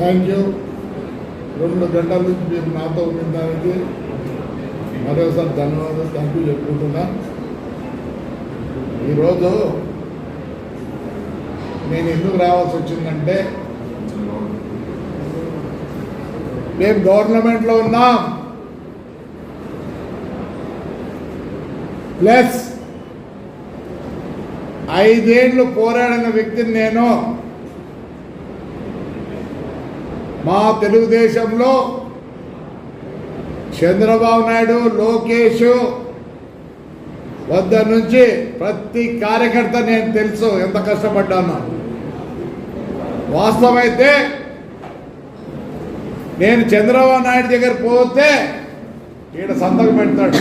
Thank you. రెండు గంటల నుంచి మీరు నాతో ఉండడానికి మరోసారి ధన్యవాదాలు. థ్యాంక్ యూ చెప్పుకుంటున్నా. ఈరోజు నేను ఎందుకు రావాల్సి వచ్చిందంటే మేము గవర్నమెంట్లో ఉన్నాం. ప్లస్ ఐదేళ్ళు పోరాడిన వ్యక్తిని నేను మా తెలుగుదేశంలో చంద్రబాబు నాయుడు లోకేష్ వద్ద నుంచి ప్రతి కార్యకర్త నేను తెలుసు ఎంత కష్టపడ్డాను. వాస్తవమైతే నేను చంద్రబాబు నాయుడు దగ్గర పోతే ఈయన సంతకం పెడతాడు.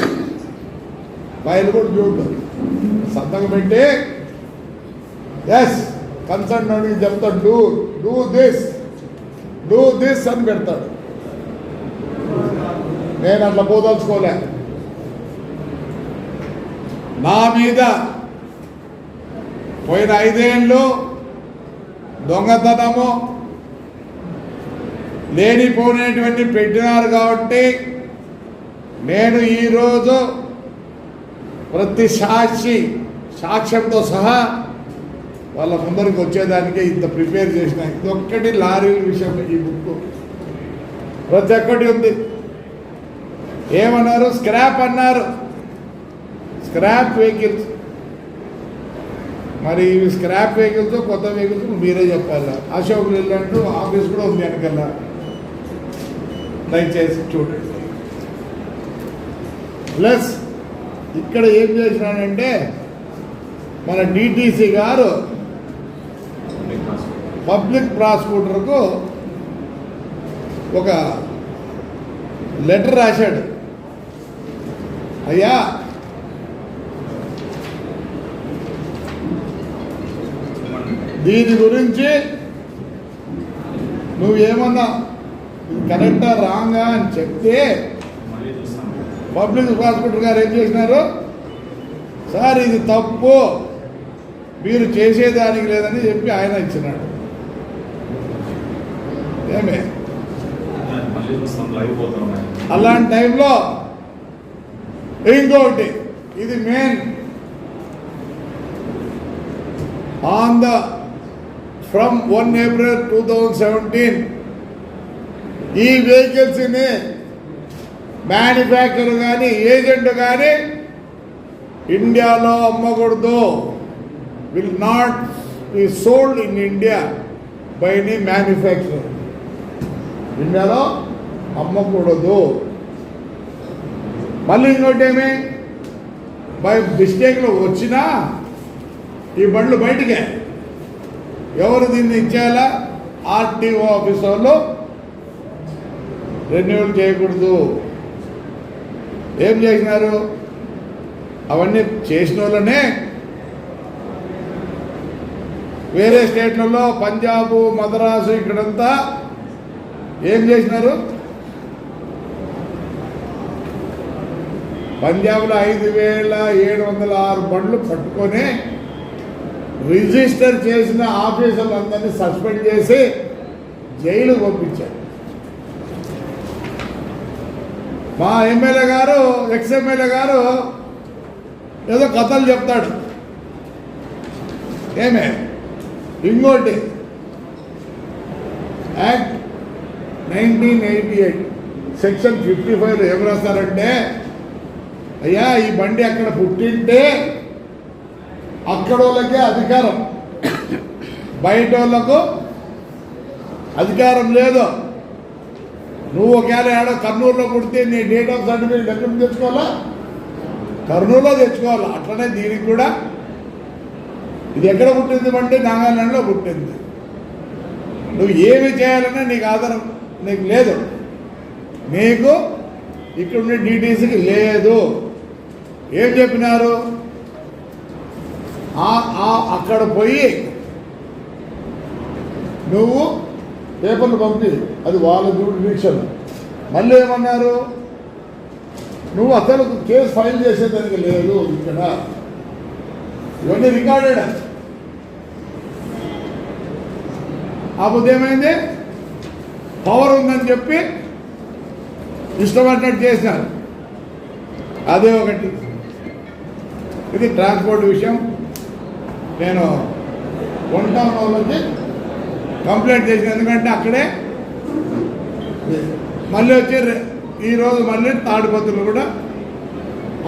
బయలు కూడా చూడు. సంతకం పెట్టి ఎస్ కన్సర్న్ అని చెప్తాడు. Do do this do this అని పెడతాడు. నేను అట్లా పోదలుచుకోలే. నా మీద పోయిన ఐదేళ్ళు దొంగతనము లేనిపోయినటువంటి పెట్టినారు కాబట్టి నేను ఈరోజు ప్రతి సాక్షి సాక్ష్యంతో సహా వాళ్ళ ముందరికి వచ్చేదానికే ఇంత ప్రిపేర్ చేసిన ఇదొక్కటి లారీ విషయం ఈ బుక్. ప్రతి ఒక్కటి ఉంది. ఏమన్నారు? స్క్రాప్ అన్నారు. Scrap vehicles. మరి ఇవి స్క్రాప్ వెహికల్స్ కొత్త వెహికల్స్ మీరే చెప్పాలి? అశోక్ లేలాండ్ ఆఫీస్ కూడా ఉంది వెనకల్లా దయచేసి చూడండి. ప్లస్ ఇక్కడ ఏం చేసినాడంటే మన డిటిసి గారు పబ్లిక్ ప్రాసిక్యూటర్కు ఒక లెటర్ రాశాడు. అయ్యా! దీని గురించి నువ్వేమన్నా ఏమన్నా కరెక్టా రాంగా అని చెప్తే పబ్లిక్ ప్రాసిక్యూటర్ గారు ఏం చేసినారు? సార్ ఇది తప్పు. మీరు చేసేదానికి లేదని చెప్పి ఆయన ఇచ్చినాడు. ఏమే? అలాంటి టైంలో ఇంకోటి ఇది main. On the from one April two thousand seventeen ఈ వెహికల్స్ని మ్యానుఫ్యాక్చర్ కానీ ఏజెంట్ కానీ ఇండియాలో అమ్మకూడదు. Will not be sold in India by any manufacture ఇండియాలో అమ్మకూడదు. మళ్ళీ ఇంకోటి ఏమి బై మిస్టేక్లో వచ్చినా ఈ బండ్లు బయటికే. ఎవరు దీన్ని ఇచ్చేయాలా ఆర్టీఓ ఆఫీస్ వాళ్ళు రెన్యువల్ చేయకూడదు. ఏం చేసినారు? అవన్నీ చేసిన వాళ్ళనే వేరే స్టేట్లలో పంజాబ్ మద్రాసు ఇక్కడంతా ఏం చేసినారు? పంజాబ్లో ఐదు వేల ఏడు వందల ఆరు బండ్లు పట్టుకొని రిజిస్టర్ చేసిన ఆఫీసర్లందరినీ సస్పెండ్ చేసి జైలు పంపించారు. మా ఎమ్మెల్యే గారు ఎక్స్ ఎమ్మెల్యే గారు ఏదో కథలు చెప్తాడు. ఏమే? ఇంకోటి. Act nineteen eighty eight section fifty five ఏం రాస్తారంటే అయ్యా ఈ బండి అక్కడ పుట్టింటే అక్కడ వాళ్ళకే అధికారం. బయట వాళ్ళకు అధికారం లేదు. నువ్వు ఒకవేళ ఏడో కర్నూలులో పుడితే నీ డేట్ ఆఫ్ సర్టిఫికేట్ ఎక్కడ తెచ్చుకోవాలా? కర్నూలులో తెచ్చుకోవాలి? అట్లనే దీనికి కూడా. ఇది ఎక్కడ పుట్టింది అంటే నాగాలాండ్లో పుట్టింది. నువ్వు ఏమి చేయాలన్నా నీకు ఆధారం. నీకు లేదు. నీకు ఇక్కడ ఉండే డీటీసీకి లేదు. ఏం చెప్పినారు? ఆ- అక్కడ పోయి నువ్వు పేపర్లు పంపి అది వాళ్ళ జూడిషన్ మళ్ళీ ఏమన్నారు? నువ్వు అసలు కేసు ఫైల్ చేసేదానికి లేదు ఇక్కడ. ఇవన్నీ రికార్డెడ్. అప్పుడు ఏమైంది? పవర్ ఉందని చెప్పి ఇష్టపడినట్టు చేశారు. అదే ఒకటి. ఇది ట్రాన్స్పోర్ట్ విషయం. నేను కొంటాం వచ్చి కంప్లైంట్ చేసిన. ఎందుకంటే అక్కడే మళ్ళీ వచ్చి ఈరోజు మళ్ళీ తాడిపత్రులు కూడా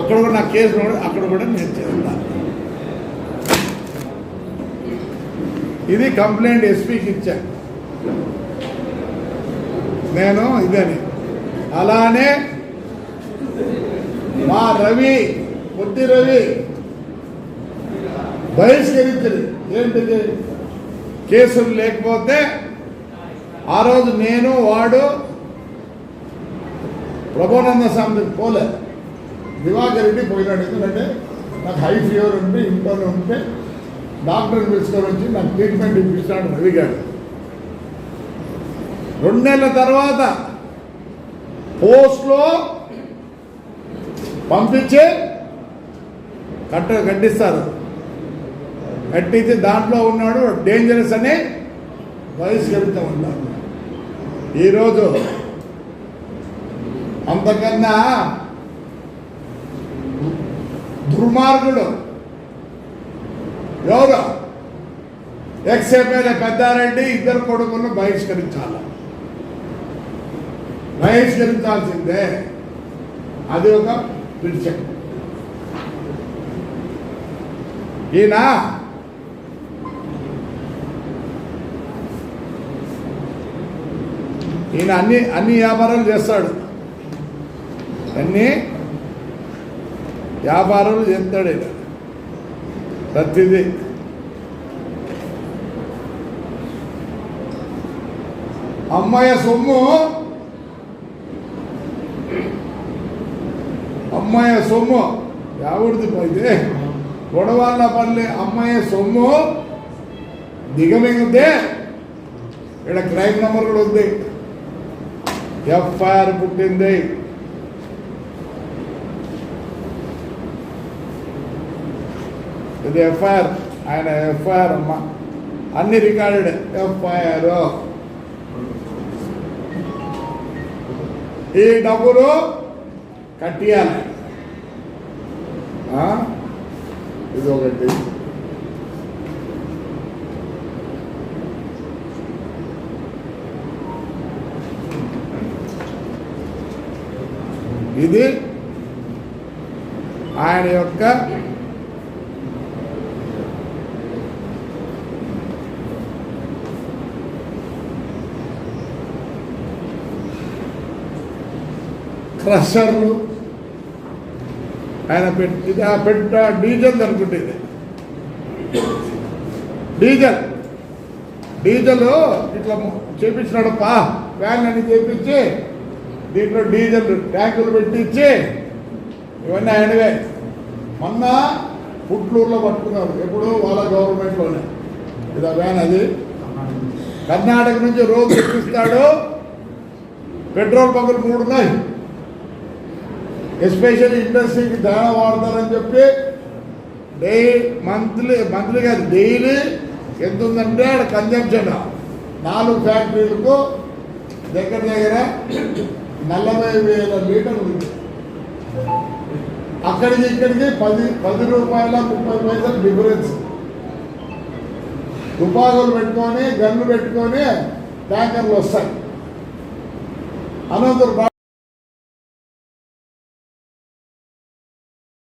అక్కడ కూడా నా కేసు కూడా అక్కడ కూడా నేను చేస్తాను ఇది కంప్లైంట్ ఎస్పీకి ఇచ్చాను నేను ఇదని. అలానే మా రవి పొట్టి రవి బహిష్కరించింది ఏంటిది? కేసులు లేకపోతే ఆ రోజు నేను వాడు ప్రభునంద స్వామి పోలే. దివాకర్ రెడ్డి పోయినాడు. ఎందుకంటే నాకు హై ఫీవర్ ఉంటే ఇంట్లోనే ఉంటే డాక్టర్ని పిలుచుకొని వచ్చి నాకు ట్రీట్మెంట్ ఇప్పిస్తాడు రవి గారు. రెండు నెలల తర్వాత పోస్ట్లో పంపించి కట్ట కట్టిస్తారు. కట్టించి దాంట్లో ఉన్నాడు డేంజరస్ అని బహిష్కరిస్తూ ఉంటారు ఈరోజు అంతకన్నా దుర్మార్గుడు ఎవరు? ఎక్స్ఎంఎల్ఏ పెద్దారెడ్డి ఇద్దరు కొడుకులను బహిష్కరించాలి? బహిష్కరించాల్సిందే అది ఒక పిలిచం ఈయన ఈయన అన్ని అన్ని వ్యాపారాలు చేస్తాడు. అన్ని వ్యాపారాలు చేస్తాడు ఈయన. ప్రతిదీ. అమ్మాయి సొమ్ము అమ్మాయి సొమ్ము. ఎవరిది పోయితే గొడవల పల్లె అమ్మాయి సొమ్ము. దిగమింగితే ఇక్కడ క్రైమ్ నెంబర్ కూడా ఉంది. ఎఫ్ఐఆర్ పుట్టింది. ఇది ఎఫ్ఐఆర్. ఆయన ఎఫ్ఐఆర్ అమ్మ. అన్ని రికార్డెడ్. ఎఫ్ఐఆర్. ఈ డబ్బులు కట్టియాలి. ఇది ఒకటి. ఇది ఆయన యొక్క క్రషర్లు. ఆయన పెట్టి ఆ పెట్ట డీజిల్ అనుకుంటే ఇది. డీజిల్. డీజిల్ ఇట్లా చేపించినాడు పా వ్యాన్ అని చేపించి దీంట్లో డీజిల్ ట్యాంకులు పెట్టించి ఇవన్నీ ఆయనవే. మొన్న పుట్లూరులో పట్టుకున్నారు ఎప్పుడు వాళ్ళ గవర్నమెంట్లోనే. ఇది వ్యాన్ అది. కర్ణాటక నుంచి రోజు తెప్పిస్తాడు. పెట్రోల్ బంకులు మూడు ఉన్నాయి ఎస్పెషల్లీ ఇండస్ట్రీకి చాలా వాడతారని చెప్పి డే మంత్లీ మంత్లీ కాదు డైలీ ఎంత ఉందంటే ఆడ కన్జంప్షన్ నాలుగు ఫ్యాక్టరీలకు దగ్గర దగ్గర నలభై వేల లీటర్లు ఉంది. అక్కడికి ఇక్కడికి పది పది రూపాయల ముప్పై పైసలు డిఫరెన్స్ తుపాకులు పెట్టుకొని గన్ను పెట్టుకొని ట్యాంకర్లు వస్తాయి. అనంతరం